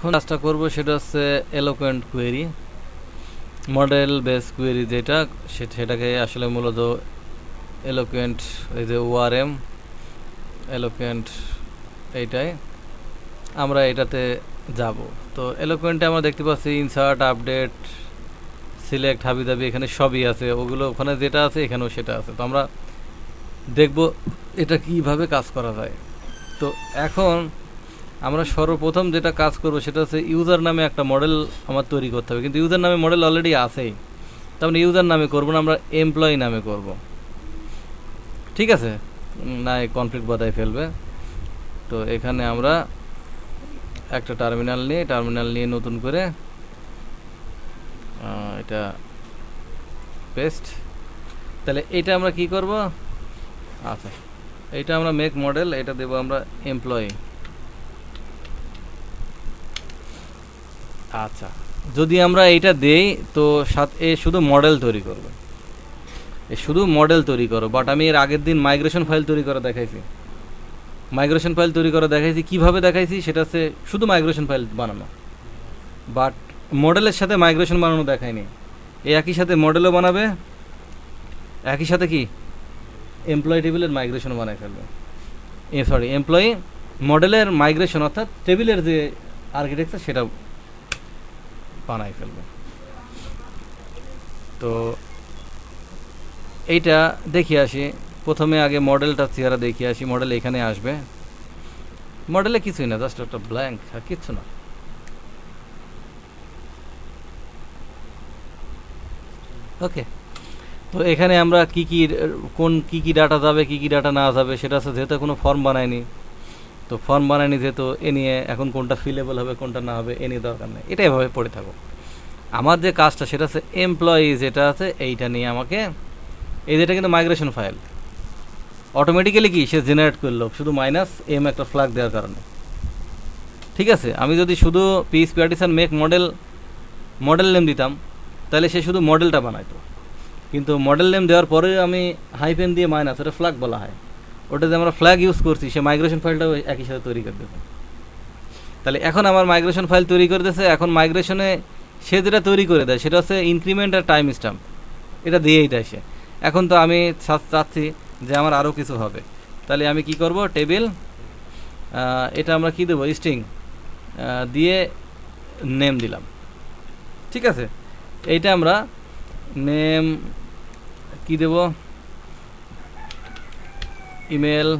এখন কাজটা করব সেটা হচ্ছে eloquent query model base query যেটা সেটাকে আসলে মূলত এলোকোয়েন্ট এই যে ওআরএম এলোকোয়েন্ট এইটাই, আমরা এটাতে যাব। তো এলোকোয়েন্টে আমরা দেখতে পাচ্ছি ইনসার্ট আপডেট সিলেক্ট হাবিদাবি এখানে সবই আছে, ওগুলো ওখানে যেটা আছে এখানেও সেটা আছে। তো আমরা দেখব এটা কীভাবে কাজ করা যায়। তো এখন আমরা সর্বপ্রথম যেটা কাজ করব সেটা হচ্ছে ইউজার নামে একটা মডেল আমার তৈরি করতে হবে। কিন্তু ইউজার নামে মডেল অলরেডি আছেই। তার মানে ইউজার নামে করব না, আমরা এমপ্লয়ি নামে করব। ঠিক আছে? না, এই কনফ্লিক্ট বাধায় ফেলবে। তো এখানে আমরা একটা টার্মিনাল নিয়ে টার্মিনাল নিয়ে নতুন করে এটা পেস্ট তাহলে এটা আমরা কি করব? আচ্ছা এটা আমরা মেক মডেল এটা দেবো আমরা এমপ্লয়ি আচ্ছা যদি আমরা এইটা দেই, তো সাথ শুধু মডেল তৈরি করবে। এ শুধু মডেল তৈরি করো বাট আমি এর আগের দিন মাইগ্রেশন ফাইল তৈরি করা দেখাইছি। মাইগ্রেশন ফাইল তৈরি করা দেখাইছি, কীভাবে দেখাইছি সেটা হচ্ছে শুধু মাইগ্রেশন ফাইল বানানো। বাট মডেলের সাথে মাইগ্রেশন বানানো দেখায়নি এই একই সাথে মডেলও বানাবে, একই সাথে কি? এমপ্লয়ি টেবিলের মাইগ্রেশন বানায় ফেলবে। এ সরি এমপ্লয়ি মডেলের মাইগ্রেশন অর্থাৎ টেবিলের যে আর্কিটেকচার সেটা বানাই ফেলবে। তো এইটা দেখি আসি। প্রথমে আগে মডেলটা চেহারা দেখি আসি। মডেল এখানে আসবে। মডেলে কিছুই না, জাস্ট একটা ব্ল্যাঙ্ক আর কিচ্ছু না। ওকে তো এখানে আমরা কি কি, কোন কি কি ডাটা যাবে, কি কি ডাটা না যাবে, সেটা হচ্ছে যেহেতু কোনো ফর্ম বানায়নি। তো ফর্ম বানায়নি যেহেতু, এ নিয়ে এখন কোনটা ফিলেবল হবে, কোনটা না হবে, এ নিয়ে দরকার নেই। এটা এভাবে পড়ে থাকো। আমার যে কাজটা সেটা হচ্ছে এমপ্লয়ি যেটা আছে, এইটা নিয়ে আমাকে, এই যেটা কিন্তু মাইগ্রেশন ফাইল অটোমেটিক্যালি কি? সে জেনারেট করল। শুধু মাইনাস এম একটা ফ্ল্যাগ দেওয়ার কারণে। ঠিক আছে? আমি যদি শুধু PS partition make model model name দিতাম, তাহলে সে শুধু মডেলটা বানাইতো। কিন্তু মডেল নেম দেওয়ার পরে আমি হাইপেন দিয়ে মাইনাস ওটা ফ্ল্যাগ বলা হয়। ওটা যে আমরা ফ্ল্যাগ ইউজ করছি, সে মাইগ্রেশন ফাইলটাও একই সাথে তৈরি করে দেবে তাহলে এখন আমার মাইগ্রেশন ফাইল তৈরি করে দিয়েছে এখন মাইগ্রেশনে সে যেটা তৈরি করে দেয়, সেটা হচ্ছে ইনক্রিমেন্ট আর টাইম স্ট্যাম্প এটা দিয়েই দেয় সে। এখন তো আমি চাচ্ছি যে আমার আরও কিছু হবে। তাহলে আমি কি করব? টেবিল এটা আমরা কি দেবো? স্ট্রিং দিয়ে নেম দিলাম। ঠিক আছে? এইটা আমরা নেম কি দেব? ইমেল,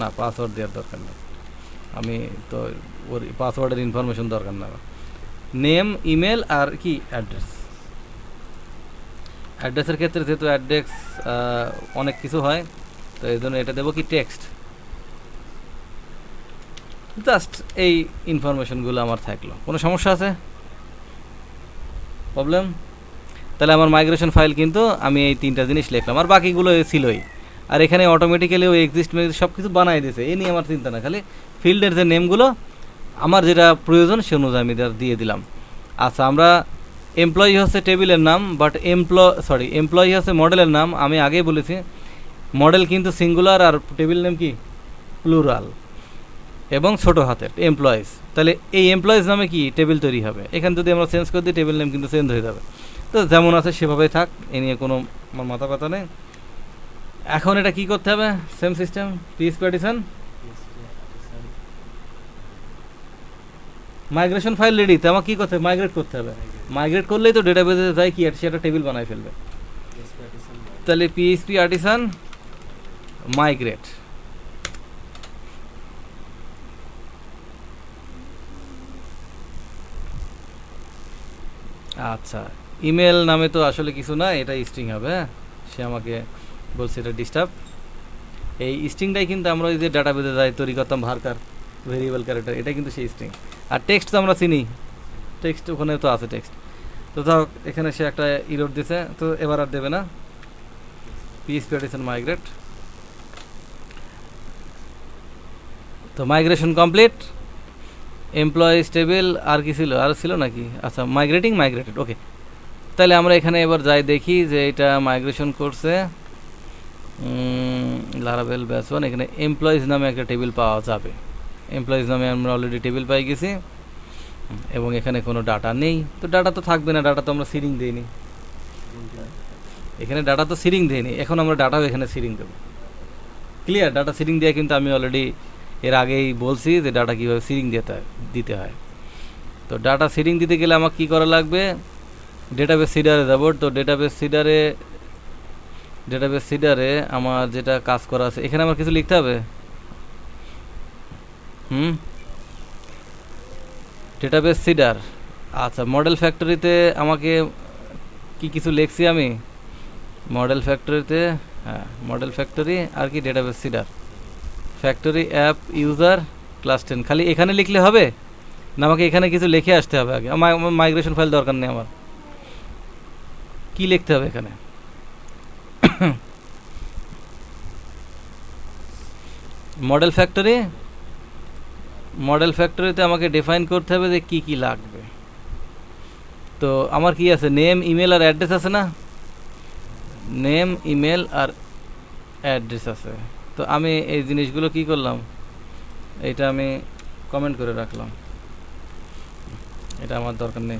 না পাসওয়ার্ড দেওয়ার দরকার নেই। আমি তো ওর পাসওয়ার্ডের ইনফরমেশন দরকার না। নেম ইমেল আর কি অ্যাড্রেস অ্যাড্রেসের ক্ষেত্রে যেহেতু অ্যাড্রেস অনেক কিছু হয়, তো এই জন্য এটা দেবো কি টেক্সট জাস্ট এই ইনফরমেশনগুলো আমার থাকল। কোনো সমস্যা আছে? প্রবলেম তাহলে আমার মাইগ্রেশন ফাইল কিন্তু আমি এই তিনটা জিনিস লিখলাম। আর বাকিগুলো ছিলই। আর এখানে অটোমেটিক্যালি ওই এক্সিস্ট সব কিছু বানাই দিয়েছে। এ নিয়ে আমার চিন্তা না, খালি ফিল্ডের যে নেমগুলো আমার যেটা প্রয়োজন সে অনুযায়ী আমি দিয়ে দিলাম। আচ্ছা আমরা এমপ্লয়ি হচ্ছে টেবিলের নাম বাট এমপ্লয় সরি এমপ্লয়ি হচ্ছে মডেলের নাম। আমি আগেই বলেছি মডেল কিন্তু সিঙ্গুলার আর টেবিল নেম কি? প্লুরাল এবং ছোট হাতের এমপ্লয়িজ তাহলে এই এমপ্লয়িজ নামে কি টেবিল তৈরি হবে? এখানে যদি আমরা চেঞ্জ করে দিই টেবিল নেম কিন্তু চেঞ্জ হয়ে যাবে। তো যেমন আছে সেভাবেই থাক, এ নিয়ে কোনো আমার মাথা ব্যথা নেই। এখন এটা কি করতে হবে? Same system PS partition migration file ready তো আমার কি করতে হবে? মাইগ্রেট করতে হবে। মাইগ্রেট করলেই তো ডেটাবেসে যায় কি সে একটা টেবিল বানায় ফেলবে। তাহলে পিএইচপি আর্টিসান মাইগ্রেট আচ্ছা। ইমেল নামে তো আসলে কিছু না এটা স্ট্রিং হবে হ্যাঁ? সে আমাকে বলছে এটা ডিস্টার্ব এই স্ট্রিংটাই কিন্তু আমরা ওই যে ডাটাবেসে যাই, তৈরি করতাম ভারকার ভেরিয়েবল ক্যারেক্টার এটা কিন্তু সেই স্ট্রিং আর টেক্সট তো আমরা চিনি টেক্সট ওখানে তো আছে টেক্সট তো ধর এখানে সে একটা ইরোড দিছে, তো এবার আর দেবে না। পিএস প্যাটিশন মাইগ্রেট তো মাইগ্রেশন কমপ্লিট এমপ্লয়িজ টেবিল আর কি ছিল, আর ছিল নাকি? আচ্ছা মাইগ্রেটিং মাইগ্রেটেড ওকে তাহলে আমরা এখানে এবার যাই দেখি যে এটা মাইগ্রেশন করছে। লারাবেল ব্যাসন এখানে এমপ্লয়িজ নামে একটা টেবিল পাওয়া যাবে। এমপ্লয়িজ নামে আমরা অলরেডি টেবিল পাই গেছি। এবং এখানে কোনো ডাটা নেই। তো ডাটা তো থাকবে না ডাটা তো আমরা সিরিং দিইনি। এখানে ডাটা তো সিরিং দিইনি। এখন আমরা ডাটাও এখানে সিরিং দেবো। ক্লিয়ার ডাটা সিরিং দিয়ে কিন্তু আমি অলরেডি এর আগেই বলছি যে ডাটা কীভাবে সিরিং দিতে দিতে হয়। তো ডাটা সিরিং দিতে গেলে আমাকে কী করা লাগবে? ডেটাবেস সিডারে যাব। তো ডেটাবেস সিডারে ডেটাবেস সিডারে আমার যেটা কাজ করা আছে, এখানে আমার কিছু লিখতে হবে? হুম? ডেটাবেস সিডার আচ্ছা মডেল ফ্যাক্টরিতে আমাকে কি কিছু লিখছি আমি? মডেল ফ্যাক্টরিতে হ্যাঁ মডেল ফ্যাক্টরি আর কি database seeder factory app user class ten খালি এখানে লিখলে হবে? না, আমাকে এখানে কিছু লিখে আসতে হবে আগে। মাইগ্রেশন ফাইল দরকার নেই আমার। কি লিখতে হবে এখানে? Model factory? মডেল ফ্যাক্টরিতে আমাকে ডিফাইন করতে হবে যে কি কি লাগবে। তো আমার কি আছে? নেম, ইমেল আর অ্যাড্রেস আছে না? নেম, ইমেল আর অ্যাড্রেস আছে। তো আমি এই জিনিসগুলো কি করলাম? এটা আমি কমেন্ট করে রাখলাম। এটা আমার দরকার নেই।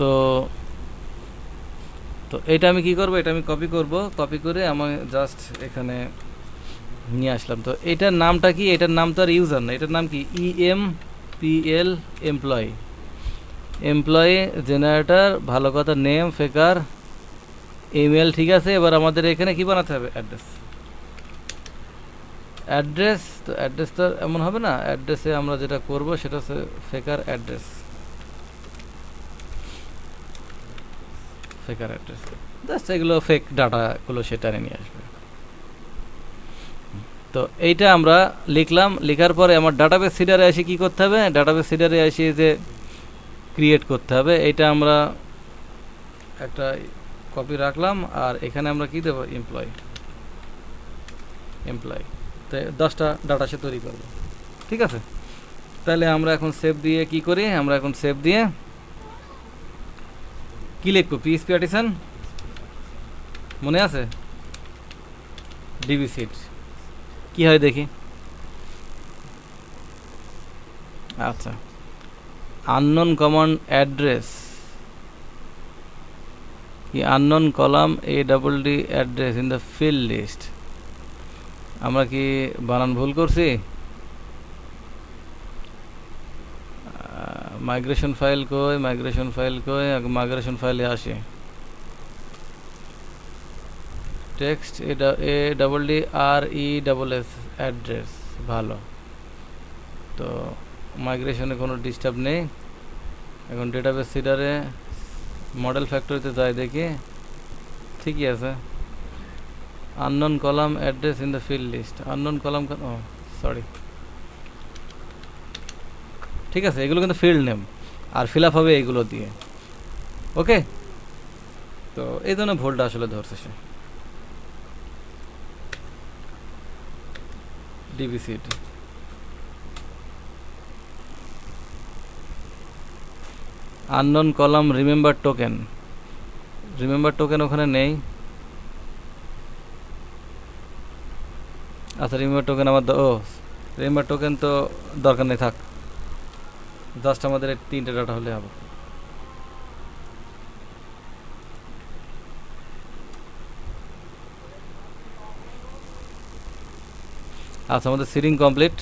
তো তো এটা আমি কি করব? এটা আমি কপি করব। কপি করে আমি জাস্ট এখানে নিয়ে আসলাম। তো এটার নামটা কি? এটার নাম তো আর ইউজার না। এটার নাম কি? E M P L employee employee generator ভালো কথা নেম ফেকার ইমেল ঠিক আছে? এবার আমাদের এখানে কি বানাতে হবে? অ্যাড্রেস অ্যাড্রেস তো অ্যাড্রেস তো এমন হবে না? অ্যাড্রেসে আমরা যেটা করব সেটা হচ্ছে faker address faker address just এগুলো ফেক ডাটাগুলো সেটা নিয়ে আসবে। তো এইটা আমরা লিখলাম, লেখার পরে আমার ডাটাবেস সিডারে এসে কি করতে হবে? ডাটাবেস সিডারে এসে যে ক্রিয়েট করতে হবে এটা আমরা একটা কপি রাখলাম আর এখানে আমরা কি দেবো? এমপ্লয় এমপ্লয় তো দশটা ডাটা সে তৈরি করব। ঠিক আছে? তাহলে আমরা এখন সেভ দিয়ে কি করি? আমরা এখন সেভ দিয়ে কি লিখব? পিএসপি আর্টিসান মনে আছে? ডিবি সিট কি হয় দেখি? আচ্ছা। আননোন কমান্ড অ্যাড্রেস কি unknown column A double D address in the field list আমরা কি বানান ভুল করছি? মাইগ্রেশন ফাইল কই মাইগ্রেশন ফাইল কই মাইগ্রেশন ফাইলে আসে text A double D R E double S address ভালো তো মাইগ্রেশনে কোনো ডিস্টার্ব নেই এখন ডেটাবেস সিডারে মডেল ফ্যাক্টরিতে যাই দেখি ঠিকই আছে unknown column address in the field list unknown column oh sorry ঠিক আছে? এগুলো কিন্তু ফিল্ড নেম আর ফিল আপ হবে এইগুলো দিয়ে। ওকে তো এই জন্য ভুলটা আসলে ধরছে সে। DB seed unknown column remember token remember token ওখানে নেই। আচ্ছা রিমেম্বার টোকেন আমার ও রিমেম্বার টোকেন তো দরকার নেই, থাক। জাস্ট আমাদের তিনটে ডাটা হলে হবে। আচ্ছা আমাদের সিরিং কমপ্লিট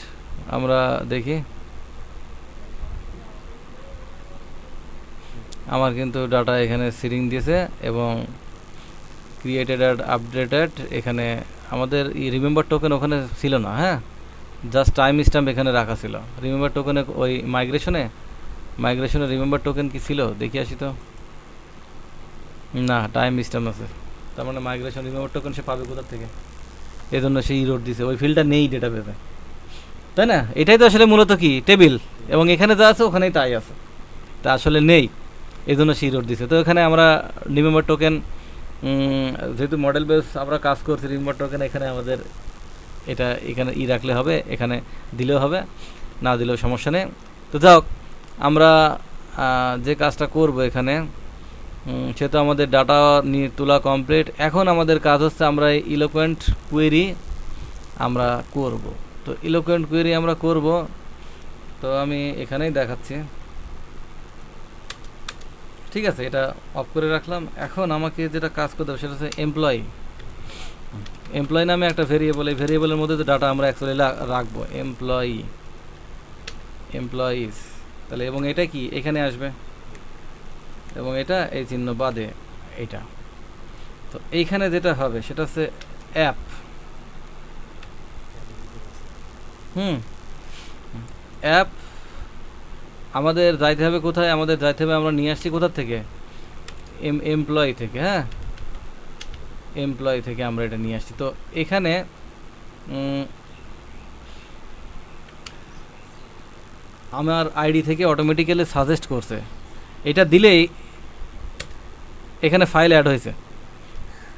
আমরা দেখি। আমার কিন্তু ডাটা এখানে সিরিং দিয়েছে এবং ক্রিয়েটেড অ্যাড আপডেটেড এখানে আমাদের ই রিমেম্বার টোকেন ওখানে ছিল না হ্যাঁ? জাস্ট টাইম স্ট্যাম্প এখানে রাখা ছিল। রিমেম্বার টোকেনে ওই মাইগ্রেশনে মাইগ্রেশনে রিমেম্বার টোকেন কি ছিল? দেখি আসি তো। না টাইম স্ট্যাম্প আছে। তার মানে মাইগ্রেশন রিমেম্বার টোকেন সে পাবে কোথা থেকে? এই জন্য সে ইরোড দিছে। ওই ফিল্ডটা নেই ডেটা পেতে তাই না? এটাই তো আসলে মূলত কি? টেবিল এবং এখানে যা আছে, ওখানেই তাই আছে। তা আসলে নেই। এই জন্য সে ইরোড দিছে। তো এখানে আমরা রিমেম্বার টোকেন যেহেতু মডেল বেস আমরা কাজ করছি রিমেম্বার টোকেন এখানে আমাদের এটা এখানে ই রাখলে হবে, এখানে দিলেও হবে, না দিলেও সমস্যা নেই। তো যাক আমরা যে কাজটা করব এখানে সে তো আমাদের ডাটা নিয়ে তোলা কমপ্লিট এখন আমাদের কাজ হচ্ছে আমরা ইলোকোয়েন্ট কুয়েরি আমরা করব। তো ইলোকোয়েন্ট কুয়েরি আমরা করব। তো আমি এখানেই দেখাচ্ছি। ঠিক আছে, এটা অফ করে রাখলাম। এখন আমাকে যেটা কাজ করতে হবে সেটা হচ্ছে এমপ্লয়ি এমপ্লয়ি নামে একটা ভেরিয়েবল এই ভেরিয়েবলের মধ্যে তো ডাটা আমরা অ্যাকচুয়ালি রাখব। এমপ্লয়ি এমপ্লয়িজ তাহলে এবং এটা কি? এখানে আসবে। এবং এটা এই চিহ্ন বাদে এইটা তো এইখানে যেটা হবে, সেটা হচ্ছে অ্যাপ হুম। অ্যাপ আমাদের যাইতে হবে কোথায়? আমাদের যাইতে হবে আমরা নিয়ে আসছি কোথা থেকে? এম এমপ্লয়ি থেকে হ্যাঁ? এমপ্লয়ি থেকে আমরা এটা নিয়ে আসছি। তো এখানে আমার আইডি থেকে অটোমেটিক্যালি সাজেস্ট করছে। এটা দিলেই এখানে ফাইল অ্যাড হয়েছে।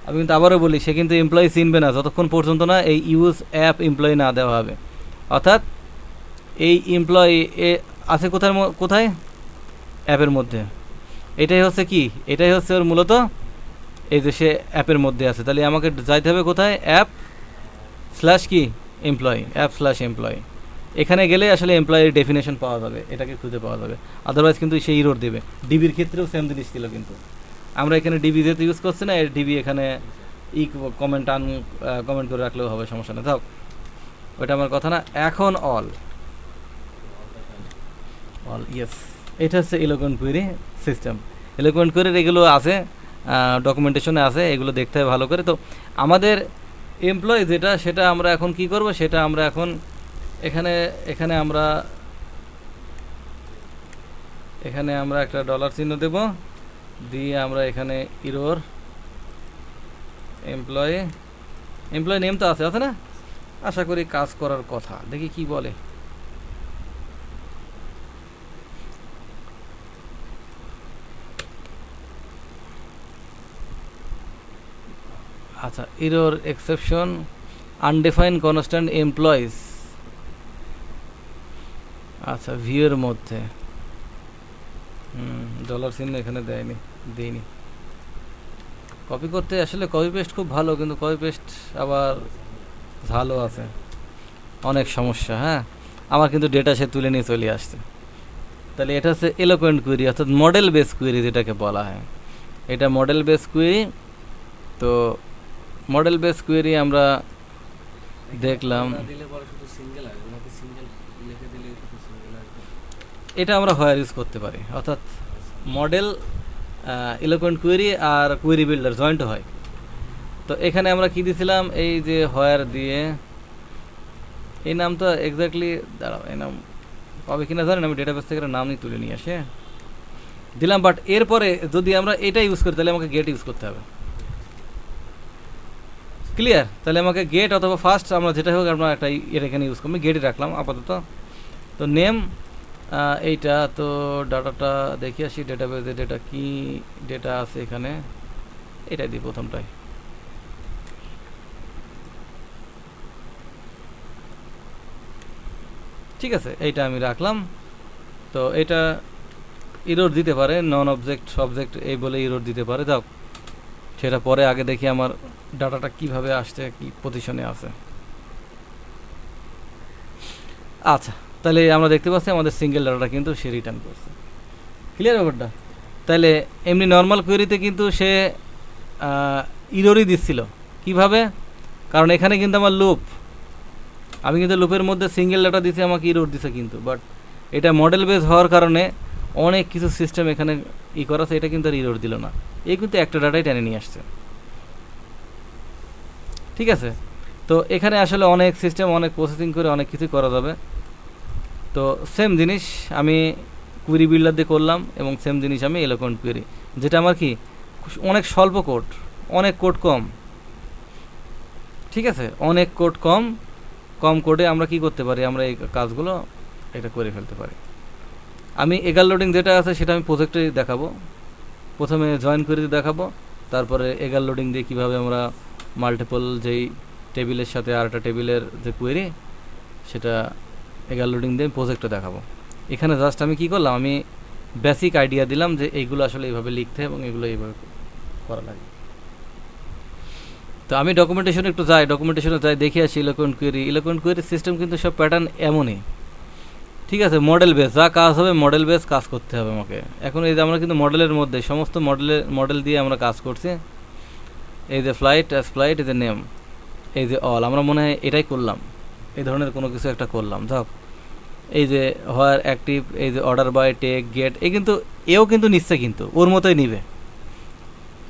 আমি কিন্তু আবারও বলি, সে কিন্তু এমপ্লয়ি চিনবে না, যতক্ষণ পর্যন্ত না এই ইউজ অ্যাপ এমপ্লয়ি না দেওয়া হবে। অর্থাৎ এই এমপ্লয়ি এ আছে কোথায় কোথায়? অ্যাপের মধ্যে। এটাই হচ্ছে কি? এটাই হচ্ছে ওর মূলত এই যে সে অ্যাপের মধ্যে আছে। তাহলে আমাকে যাইতে হবে কোথায়? অ্যাপ স্ল্যাশ কি? এমপ্লয়ি অ্যাপ স্ল্যাশ এমপ্লয়ি এখানে গেলে আসলে এমপ্লয়ের ডেফিনেশন পাওয়া যাবে। এটাকে খুঁজে পাওয়া যাবে। আদারওয়াইজ কিন্তু সেই ইরোর দেবে। ডিবির ক্ষেত্রেও সেম জিনিস ছিল কিন্তু। আমরা এখানে ডিবি যেহেতু ইউজ করছি না ডিবি এখানে ই কমেন্ট আন কমেন্ট করে রাখলেও হবে, সমস্যা না থাক ওইটা আমার কথা না। এখন অল অল ইয়েস এটা হচ্ছে ইলেকন কুয়েরি সিস্টেম ইলেকন কুয়েরির এগুলো আছে। ডকুমেন্টেশনে আছে, এগুলো দেখতে হবে ভালো করে। তো আমাদের এমপ্লয় যেটা, সেটা আমরা এখন কি করব? সেটা আমরা এখন এখানে এখানে আমরা এখানে আমরা একটা ডলার চিহ্ন দেব। দিয়ে আমরা এখানে ইরোর এমপ্লয় এমপ্লয় নেম তো আছে আছে না? আশা করি কাজ করার কথা। দেখি কি বলে। আচ্ছা error exception undefined constant employees আচ্ছা ভিউয়ের মধ্যে। ডলার চিহ্ন এখানে দেয়নি দেয়নি কপি করতে আসলে কপি পেস্ট খুব ভালো, কিন্তু কপি পেস্ট আবার ভালো আছে। অনেক সমস্যা হ্যাঁ? আমার কিন্তু ডেটা সে তুলে নিয়ে চলে আসছে। তাহলে এটা হচ্ছে এলোকোয়েন্ট কুয়েরি অর্থাৎ মডেল বেস কুয়েরি যেটাকে বলা হয়। এটা মডেল বেস কুয়েরি তো মডেল বেস কুয়েরি আমরা দেখলাম। এটা আমরা হোয়ার ইউজ করতে পারি অর্থাৎ মডেল ইলেকট্রন কুয়েরি আর কোয়েরি বিল্ডার জয়েন্ট হয়। তো এখানে আমরা কি দিছিলাম? এই যে হোয়ার দিয়ে এই নাম তো এক্স্যাক্টলি দাঁড়াও এই নাম পাবে কিনা জানেন আমি ডেটাবেস থেকে নাম নিয়ে তুলে নিয়ে আসে দিলাম বাট এরপরে যদি আমরা এটা ইউজ করি তাহলে আমাকে গেট ইউজ করতে হবে। ক্লিয়ার তাহলে আমাকে গেট অথবা ফার্স্ট আমরা যেটা হোক আমরা একটা এর এখানে ইউজ করব। গেটই রাখলাম আপাতত। তো নেম এইটা তো ডাটাটা দেখি আসি। ডেটা ডেটাবেজে ডেটা কি ডেটা আছে এখানে? এটাই দিই প্রথমটাই। ঠিক আছে, এইটা আমি রাখলাম। তো এটা ইরোর দিতে পারে নন অবজেক্ট অবজেক্ট এই বলে ইরোর দিতে পারে। যাও। সেটা পরে আগে দেখি আমার ডাটাটা কীভাবে আসছে, কি পজিশনে আছে। আচ্ছা তাহলে আমরা দেখতে পাচ্ছি আমাদের সিঙ্গেল ডাটাটা কিন্তু সে রিটার্ন করছে। ক্লিয়ার ব্যাপারটা? তাহলে এমনি নর্মাল কোয়েরিতে কিন্তু সে ইরোরই দিচ্ছিল। কীভাবে? কারণ এখানে কিন্তু আমার লুপ আমি কিন্তু লুপের মধ্যে সিঙ্গেল ডাটা দিতে আমাকে ইরোর দিছে কিন্তু। বাট এটা মডেল বেস হওয়ার কারণে অনেক কিছু সিস্টেম এখানে ই করা এটা কিন্তু আর ইরোর দিল না। এই কিন্তু একটা ডাটাই টেনে নিয়ে আসছে। ঠিক আছে? তো এখানে আসলে অনেক সিস্টেম অনেক প্রসেসিং করে অনেক কিছু করা যাবে। তো সেম জিনিস আমি কুইরি বিল্ডার দিয়ে করলাম এবং সেম জিনিস আমি এলোকন কুইরি যেটা আমার কি অনেক স্বল্প কোড অনেক কোড কম। ঠিক আছে? অনেক কোড কম কম কোডে আমরা কি করতে পারি? আমরা এই কাজগুলো এটা করে ফেলতে পারি। আমি এগার লোডিং যেটা আছে সেটা আমি প্রজেক্টে দেখাবো। প্রথমে জয়েন করে দেখাবো, তারপরে এগার লোডিং দিয়ে কীভাবে আমরা মাল্টিপল যেই টেবিলের সাথে আর একটা টেবিলের যে কোয়েরি সেটা এগার লোডিং দিয়ে প্রজেক্টে দেখাবো। এখানে জাস্ট আমি কি করলাম, আমি বেসিক আইডিয়া দিলাম যে এইগুলো আসলে এইভাবে লিখতে এবং এগুলো এইভাবে করা লাগে। তো আমি ডকুমেন্টেশনে একটু যাই ডকুমেন্টেশনে যাই, দেখে আসি electron query electron query system কিন্তু সব প্যাটার্ন এমনই। ঠিক আছে মডেল বেস যা কাজ হবে মডেল বেস কাজ করতে হবে আমাকে। এখন এই যে আমরা কিন্তু মডেলের মধ্যে সমস্ত মডেলের মডেল দিয়ে আমরা কাজ করছি। এই যে ফ্লাইট অ্যাজ ফ্লাইট এই যে নেম এই যে অল আমরা মনে হয় এটাই করলাম। এই ধরনের কোনো কিছু একটা করলাম। যাক, এই যে হোয়ার অ্যাক্টিভ এই যে অর্ডার বাই টেক গেট এই কিন্তু, এও কিন্তু নিচ্ছে কিন্তু, ওর মতোই নিবে।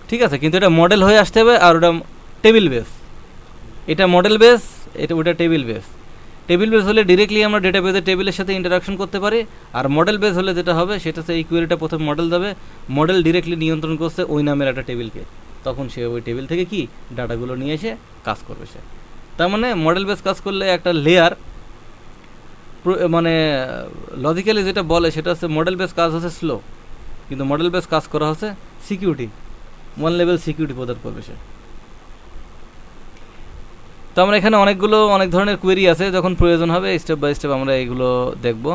ঠিক আছে, কিন্তু এটা মডেল হয়ে আসতে হবে আর ওটা টেবিল বেস এটা মডেল বেস এটা, ওটা টেবিল বেস টেবিল বেস হলে ডিরেক্টলি আমরা ডেটা বেসের টেবিলের সাথে ইন্টারাকশন করতে পারি, আর মডেল বেস হলে যেটা হবে, সেটা হচ্ছে এই কোয়েরিটা প্রথম মডেল দেবে মডেল ডিরেক্টলি নিয়ন্ত্রণ করছে ওই নামের একটা টেবিলকে তখন সে ওই টেবিল থেকে কি ডাটাগুলো নিয়ে এসে কাজ করবে সে। তার মানে মডেল বেস কাজ করলে একটা লেয়ার মানে লজিক্যালি যেটা বলে, সেটা হচ্ছে মডেল বেস কাজ হচ্ছে স্লো কিন্তু মডেল বেস কাজ করা হচ্ছে সিকিউরিটি ওয়ান লেভেল সিকিউরিটি প্রদান করবে সে। আমরা এখানে অনেকগুলো, অনেক ধরনের কোয়েরি আছে, যখন প্রয়োজন হবে স্টেপ বাই স্টেপ আমরা এগুলো দেখব।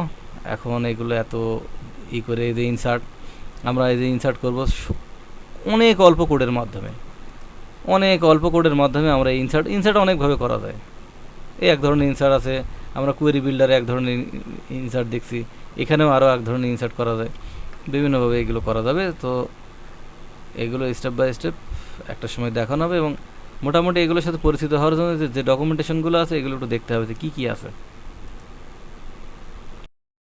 এখন এগুলো এত ই করে এই যে ইনসার্ট আমরা এই যে ইনসার্ট করব অনেক অল্প কোডের মাধ্যমে। অনেক অল্প কোডের মাধ্যমে আমরা ইনসার্ট ইনসার্ট অনেকভাবে করা যায়। এই এক ধরনের ইনসার্ট আছে, আমরা কোয়েরি বিল্ডারে এক ধরনের ইনসার্ট দেখছি, এখানেও আরও এক ধরনের ইনসার্ট করা যায়। বিভিন্নভাবে এগুলো করা যাবে, তো এগুলো স্টেপ বাই স্টেপ একটা সময় দেখানো হবে এবং মোটামুটি এগুলোর সাথে পরিচিত হওয়ার জন্য যে- ডকুমেন্টেশনগুলো আছে, এগুলো একটু দেখতে হবে যে কী কী আছে।